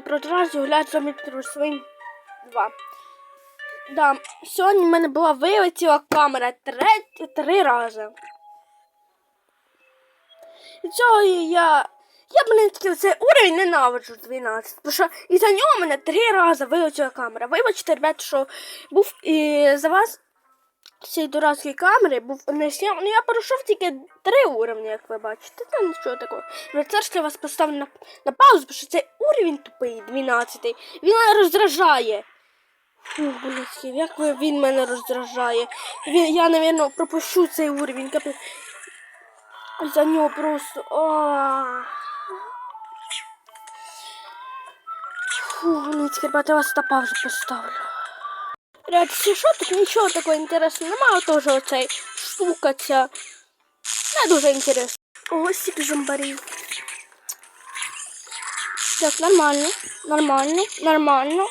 Та гуляти за Мітру своїм 2. Да, сьогодні в мене була вилетіла камера три, три рази. І цього я. Я блин цей уровень ненавиджу 12. Тому що і за нього мене три рази вилетіла камера. Вибачте, ребят, що був і за вас цієї дурацької камери був не сняв. Ну я пройшов тільки три уровні, як ви бачите. Та нічого такого. Це я вас поставлю на, на паузу, тому що цей уровень тупий, 12. Він мене роздражає. Фу, блядський, як він мене роздражає. Він, я, напевно, пропущу цей уровень. Капець. За нього просто. А. Фу, блядь, ребята, я вас на паузу поставлю. Ребят, якщо що, тут нічого такого інтересного немає, теж оцей штука ця. Не дуже інтересно. Ось стільки зомбарів. Так, нормально, нормально, нормально.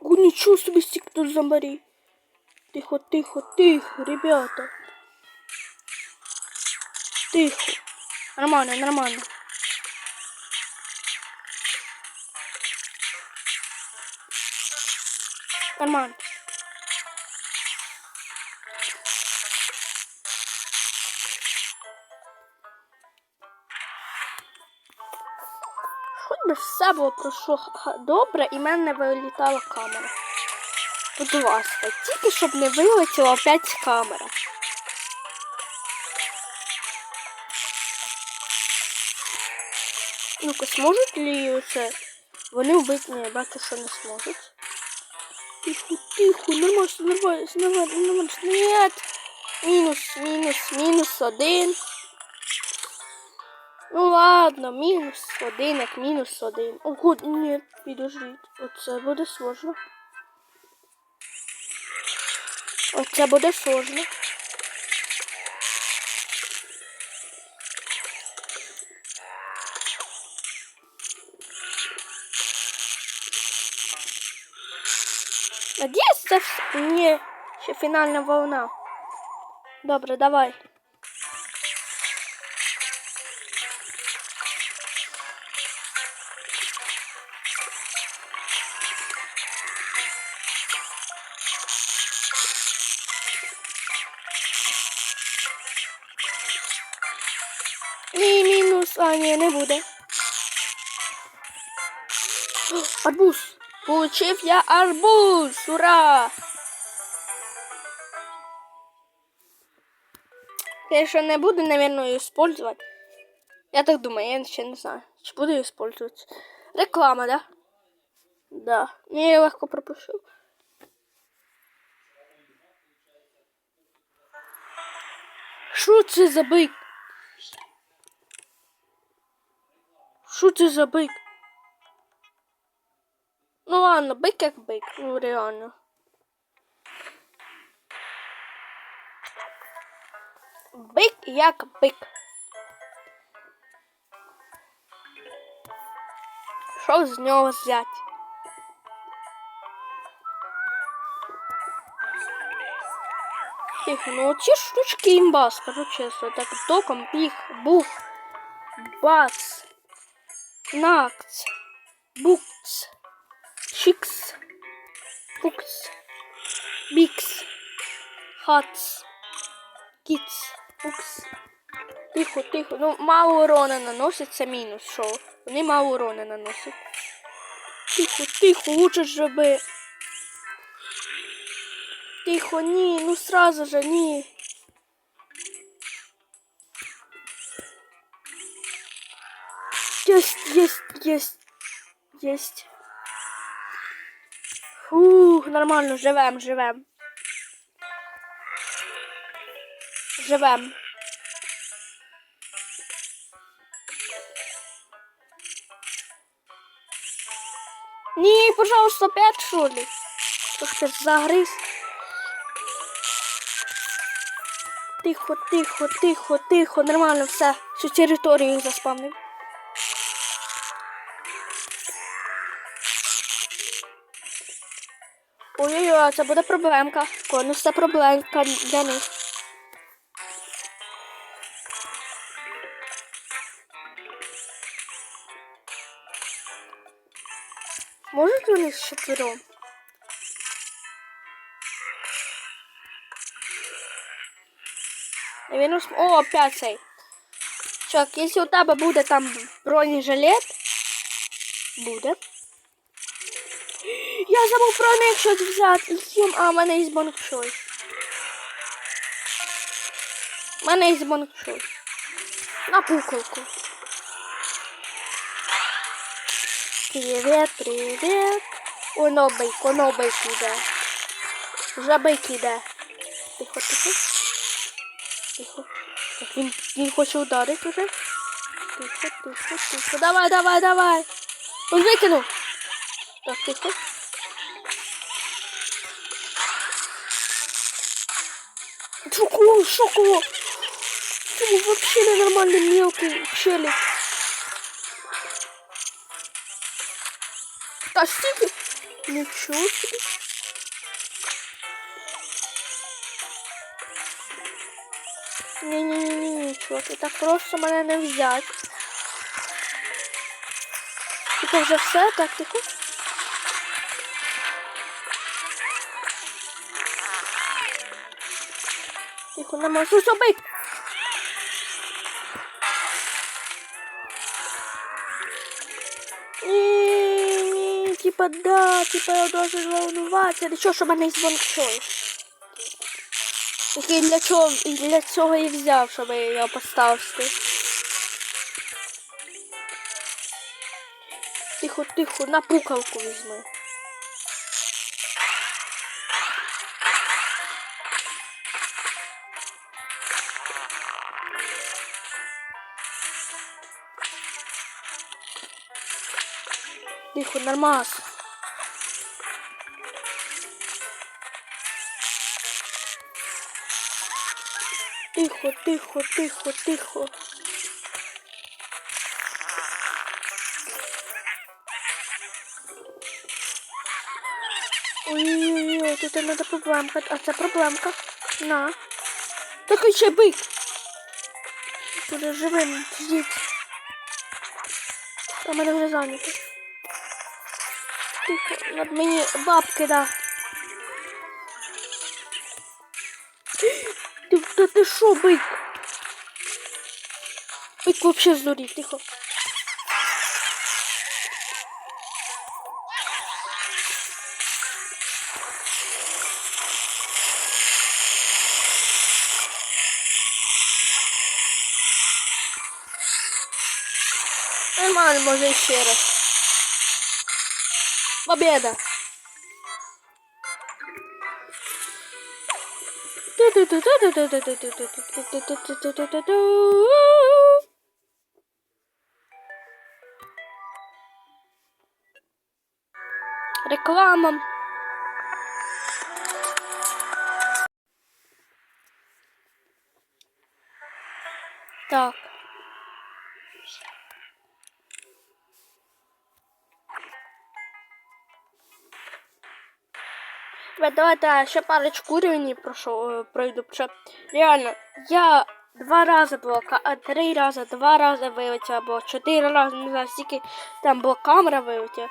О, ничего себе, стик тут зомбарей. Тихо, тихо, тихо, ребята. Тихо. Нормально, нормально. Нормально. Хоч би все було пройшло добре і в мене вилітала камера. Будь ласка, тільки щоб не вилетіла опять камера. Ну-ка, зможуть ли це? Вони вбити не бачу, що не зможуть. Тихо, тихо, нормально, нормально, нормально, нормально. Нет. Мінус, мінус, мінус один. Ну ладно, мінус один, як мінус один. Ого, ні, підождіть. Оце буде сложно. Оце буде сложно. Надіюсь, це не ще фінальна волна. Добре, давай. Получив я арбуз. Ура! Конечно, не буду, наверное, ее использовать. Я так думаю, я ще не знаю. Чи буду ее использовать. Реклама, да? Да. Ну, я її легко пропущу. Що це за бик? Що це за бик? Ну ладно, бик як бик, ну реально. Бик як бик. Що з нього взяти? Тихо, ну ці штучки імба, скажу чесно. Так, током, піх, бух, бац, накц, букц, чикс, пукс, бікс, хац, кіц, пукс. Тихо, тихо. Ну, мало урона наносить, це мінус. Що? Вони мало урона наносять. Тихо, тихо, лучше ж би. Тихо, ні, ну сразу же, ні. Есть, есть, есть, есть. Фух, нормально, живем, живем. Живем. Ні, пожалуйста, опять что ли? Трошки загриз. Тихо, тихо, тихо, тихо, нормально все. Всю територію заспавнив. Ой-ой-ой, це буде проблемка. Конус це проблемка для них. Можуть вони з четвером? І він ус- О, опять цей. Чувак, якщо у тебе буде там бронежилет, буде. Я забув про них щось взяти. Їм, а в мене є бонкшой. У мене є бонкшой. На пуколку. Привіт, привіт. Оно бейк, оно бейк іде. Вже бейк іде. Тихо, тихо. Тихо. Так, він, він хоче ударити вже. Тихо, тихо, тихо. Давай, давай, давай. Он викинув. Так, тихо. Шоко. Чому вообще ненормальный мелкий челик? Стільки? Нічого собі. Ні-ні-ні, чувак, так просто мене не взять. Типа вже все, так, тихо. Тихо, не можу зробити. Типа да, типа я должен волнуватися. Для чого, щоб мене звончой? Який для чого, для цього і взяв, щоб я поставив. Тихо, тихо, на пукалку візьми. Тихо, нормас. Тихо, тихо, тихо, тихо. Ой-ой-ой, тут надо проблемка. А це проблемка. На. Так ще бик. Буде живим, сидіть. А мене вже зайнято. Тихо, над мені бабки, да. Ти, та ти шо, бик? Бик вообще здурів, тихо. Нормально, може ще раз. Победа! Реклама. Так. Ребят, давайте ще парочку уровней пройшов, е, пройду. Що реально, я два рази блока, а три рази, два рази вилетіла, або чотири рази, не знаю, скільки там була камера вилетіла.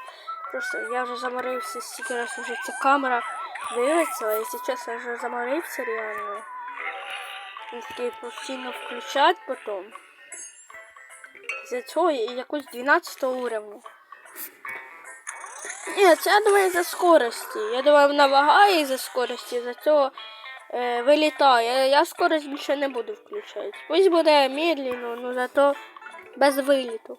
Просто я вже заморився, стільки раз вже ця камера вилетіла, якщо чесно, я вже заморився реально. Він такий постійно включать потім. За цього якось 12 уровня. Ні, це я думаю за скорості. Я думаю, вона вагає із-за скорості, за цього е, вилітає. Я, скорость більше не буду включати. Пусть буде медленно, но зато без виліту.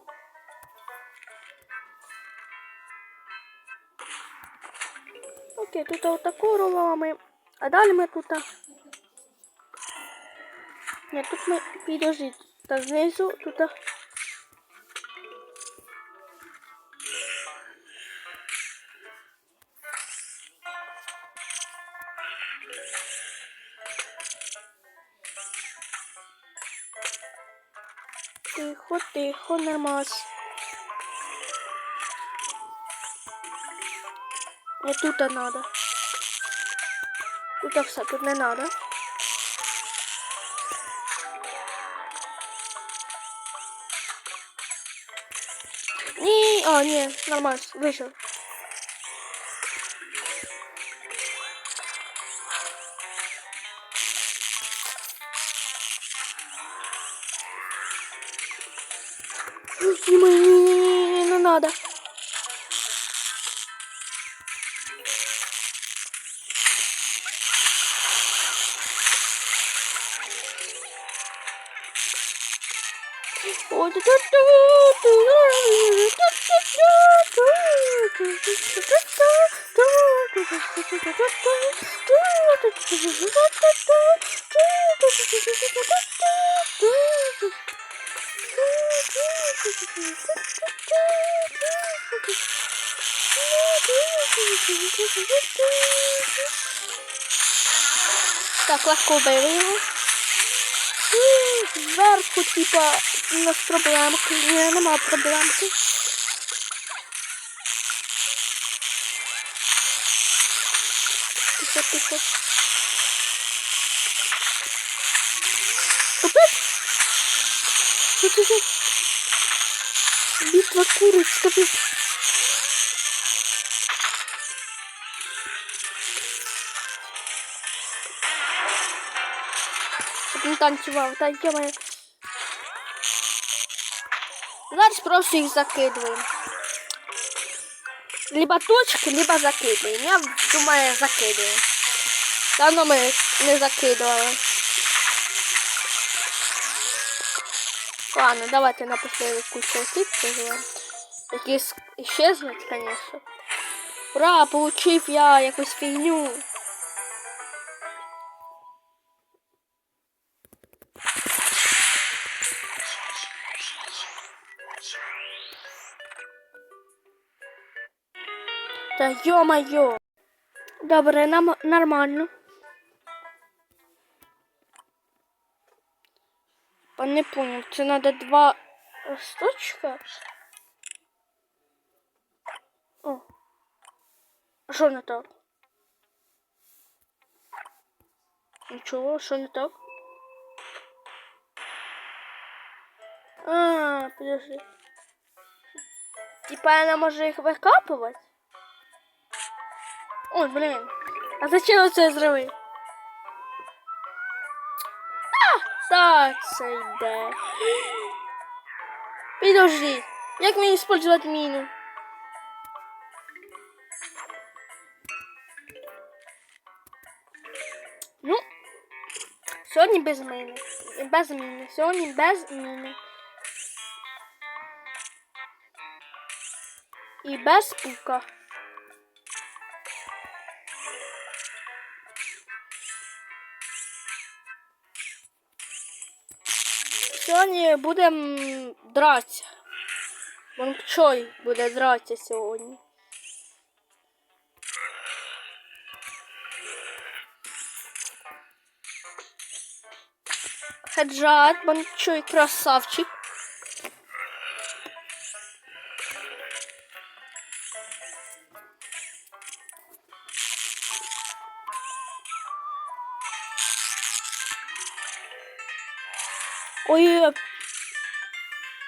Окей, тут отаку робимо. А далі ми тут. Ні, тут ми підождіть. Так, знизу тут. Тихо, нормас. Не тут надо. Тут все, тут не надо. Ні, а, ні, нормально, вийшов. Не, не надо. Так, легко вбили його. Зверху, типа, у нас проблемки. Ні, нема проблемки. Тихо, тихо. Танцював, та йома. Зараз просто їх закидуємо. Либо точки, либо закидуємо. Я думаю, закидуємо. Давно ми не закидували. Ладно, давайте напоследок кучу проживем. Які с- исчезнуть, конечно. Ура, получив я якусь фігню. Та ё-моё. Добре, нам нормально. А не понял, це надо два листочка? О. А що не так? Нічого, що не так? А, подожди. Типа она може їх викапувати? Ой, блін. А зачем це зробив? А, так, це йде. Підожди. Як мені использовать міну? Ну, сьогодні без міни. Без міни. Сьогодні без міни. І без пука. Сьогодні будемо дратися. Мончой буде дратися сьогодні. Хеджат, Мончой красавчик.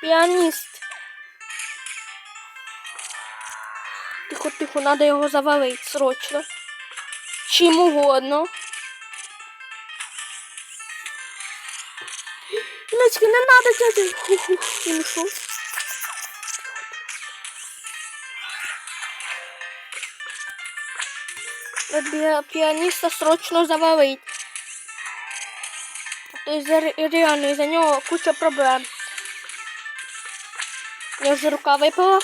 Піаніст. Тихо, тихо, надо його завалити срочно. Чим угодно. Мечки, не надо, дядя. Фу-фу, він ушов. Піаніста срочно завалить. То есть за- реально из-за нього куча проблем. Я вже рука випала.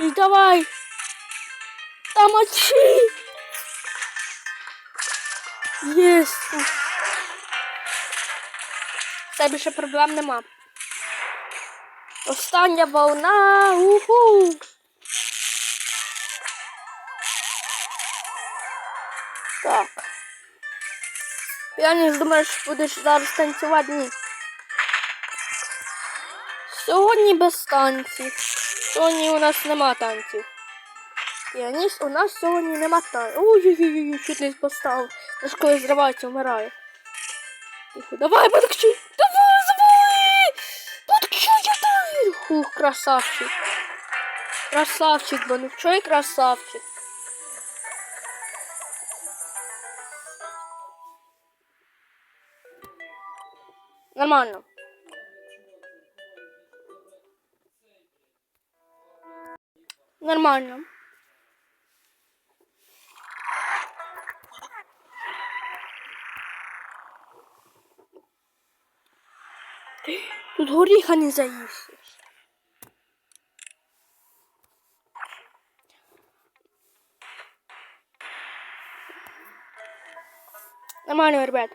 І давай. Та мочи. Єс. Все більше проблем нема. Остання волна. Уху. Так. Я не думаю, що будеш зараз танцювати. Ні. Сьогодні без танців. Сьогодні у нас нема танців. Піаніст у нас сьогодні не мотає. Ой-ой-ой, чуть не поставив. Аж коли зривається, вмирає. Тихо, давай, подкачуй! Давай, давай! Подкачуй, давай! Хух, красавчик. Красавчик, Банучой, красавчик. Нормально. Нормально. Тут горіха не заїсиш. Нормально, ребят.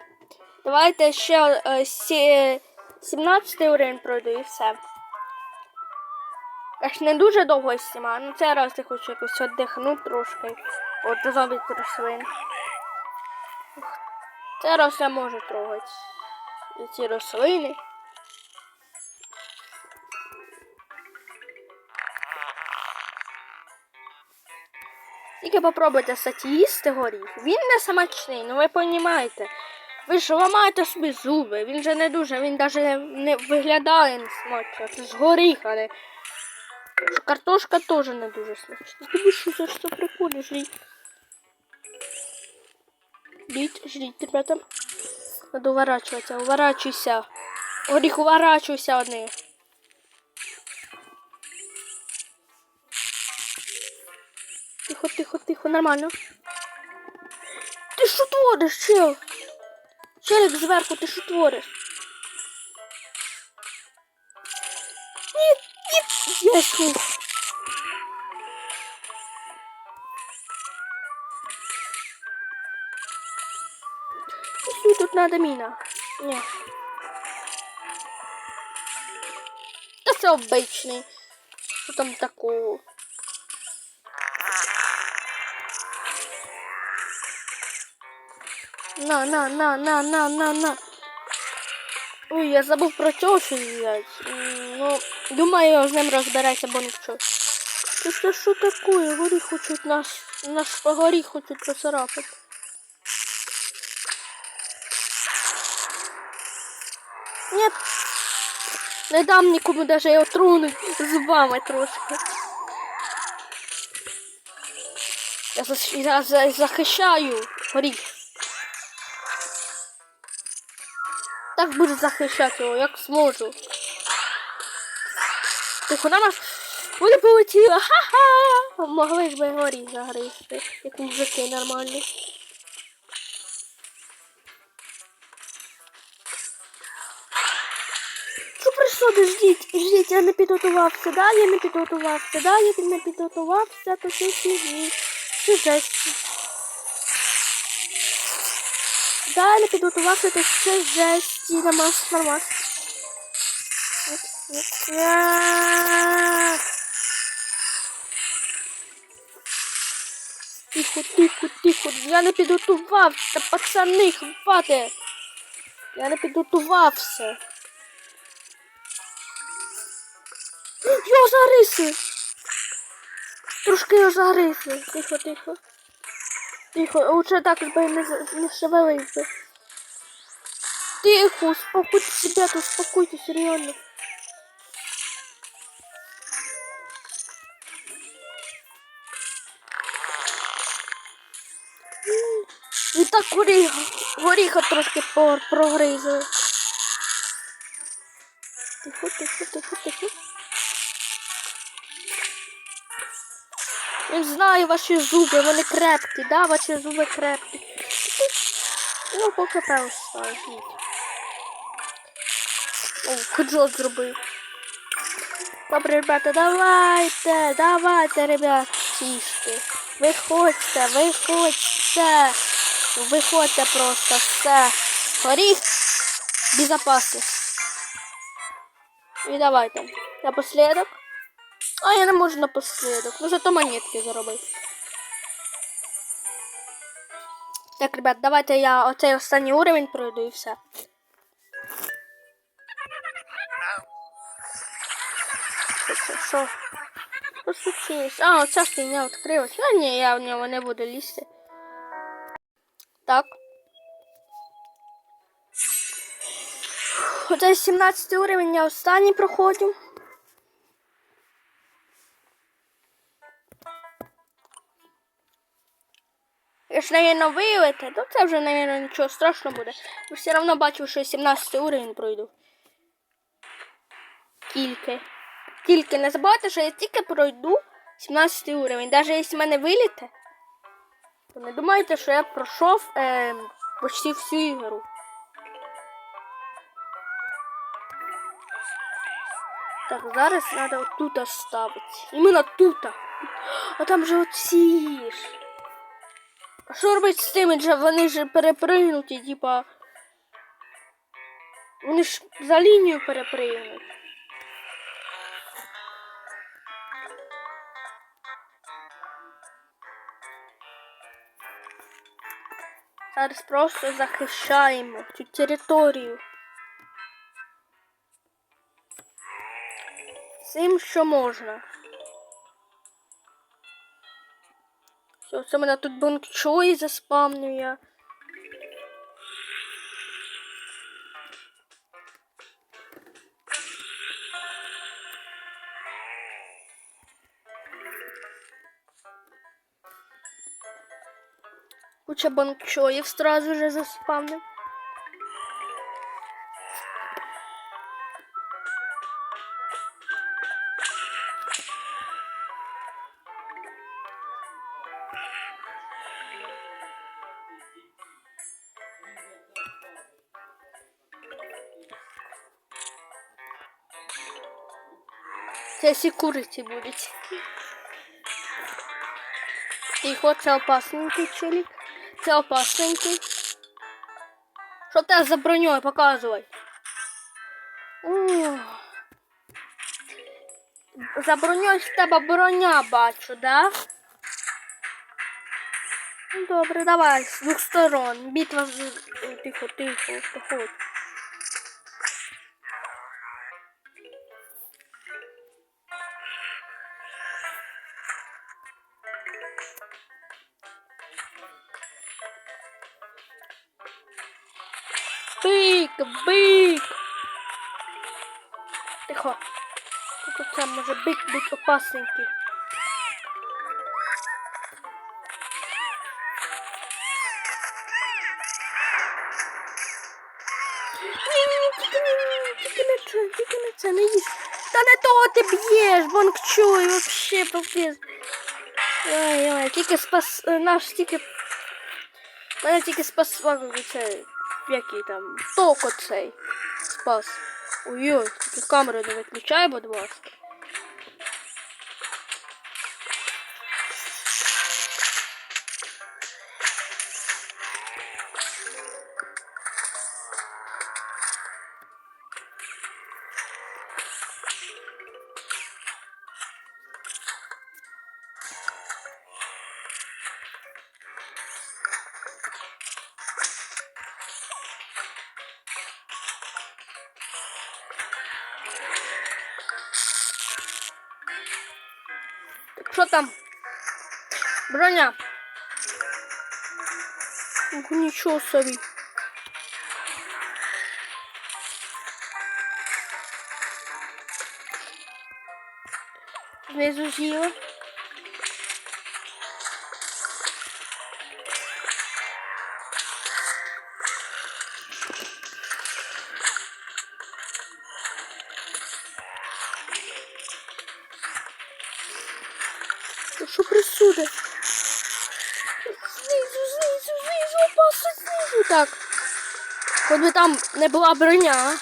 Давайте ще е, 17 уровень пройду і все. Ж не дуже довго знімаю, ну це раз я хочу якось віддихнути трошки. От зомбі рослин. Це раз я можу трогати. Ці рослини. Тільки попробуйте їсти горіх. Він не смачний, ну ви розумієте. Ви ж ламаєте собі зуби, він же не дуже, він навіть не виглядає смачно. Це ж горіх, але картошка теж не дуже смачна. Тобі що за що прикольно, жріть. Жріть, жріть, ребята. Надо уворачиваться, уворачивайся. Горіх, уворачивайся од них. Тихо, тихо, тихо, нормально. Ти що твориш, чел? Челик зверху, ти що твориш? Я тут надо міна. Ні. Та це обичний. Що там такого? На, на, на, на, на, на, на. Ой, я забув про тещу взять. Ну, думаю, з ним розбереться, бо нічого. Та це що таке? Горі хочуть нас, наш по горі хочуть поцарапати. Нет. Не дам нікому даже його тронуть зубами трошки. Я, заш... я за- захищаю горіх. Так буду захищати його, як зможу. Тихо, на нас вони полетіли. Ха-ха! Могли ж би горі загризти, як мужики нормальні. Що? Ждіть, ждіть, я не підготувався, да, я не підготувався, да, я не підготувався, то це фігні. Це жесть. Да, я не підготувався, то це жесть. Намаз, нормас. Тихо, тихо, тихо. Я не підготувався, пацани, хватить. Я не підготувався. Його загрисли. Трошки його загрисли. Тихо, тихо. Тихо, лучше так би не, не шевелився. Тихо, успокойтесь, ребята, успокойтесь, реально. Горіха, горіха трошки прогризли. Тихо, тихо, тихо, тихо. Він знає ваші зуби, вони крепкі, да? Ваші зуби крепкі. Ну, поки певно. О, куджот зробив. Добре, ребята, давайте, давайте, ребят, тіште. Виходьте, виходьте. Виходьте просто, все. Горіх, безопасність. І давайте. Напоследок. А я не можу напоследок. Ну зато монетки заробив. Так, ребят, давайте я оцей останній уровень пройду і все. Що? Що? Случилось. А, оця фігня відкрилась. А ні, я в нього не буду лізти. Так. Оце 17 уровень, я останній проходжу. Якщо, навіть, виявити, то це вже, навіть, нічого страшного буде. Я все одно бачу, що 17 уровень пройду. Тільки. Тільки не забувайте, що я тільки пройду 17 уровень. Навіть якщо в мене виліте, не думайте, що я пройшов е, почти всю ігру. Так, зараз треба отут оставити. Іменно тут. А там же оці ж. А що робити з тими, же вони ж перепригнуті, типа. Вони ж за лінію перепригнуть. Зараз просто захищаємо цю територію. Всім, що можна. Все, це мене тут бункчой заспавню я. Куча банкчоїв сразу же заспавнив. Це всі куриці будуть. Тихо, це опасненький чолік. Це опасненький. Що те за броньою показувай? За броньою в тебе броня бачу, да? Ну, Добре, давай, з двох сторон. Битва з... тихо, Тихо, тихо, походь. Бик, бик. Тихо. Тут це може бик бути опасненький. Ні-ні-ні, тільки не, тільки не це, тільки не це, не їж. Та не того ти б'єш, бонкчуй, вообще попіз. Ой, ой, тільки спас, е, наш тільки, мене тільки спас, це, Який там, ток оцей спас. Ой-ой, камеру не виключай, будь ласка. Що там? Броня. Ух, нічого собі. Знизу з'їла. Що присуде? Знизу, знизу, знизу, опасно, знизу. Так. Хоч би там не була броня.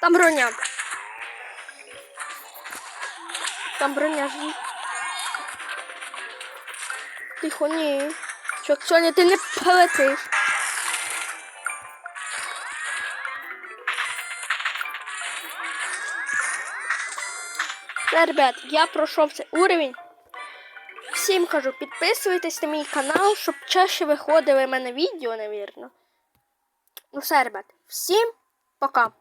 Там броня. Там броня ж. Тихо, ні. Що, сьогодні ти не полетиш. Все, ребят, я пройшов цей уровень. Всім кажу, підписуйтесь на мій канал, щоб чаще виходили в мене відео, навірно. Ну все, ребят, всім пока.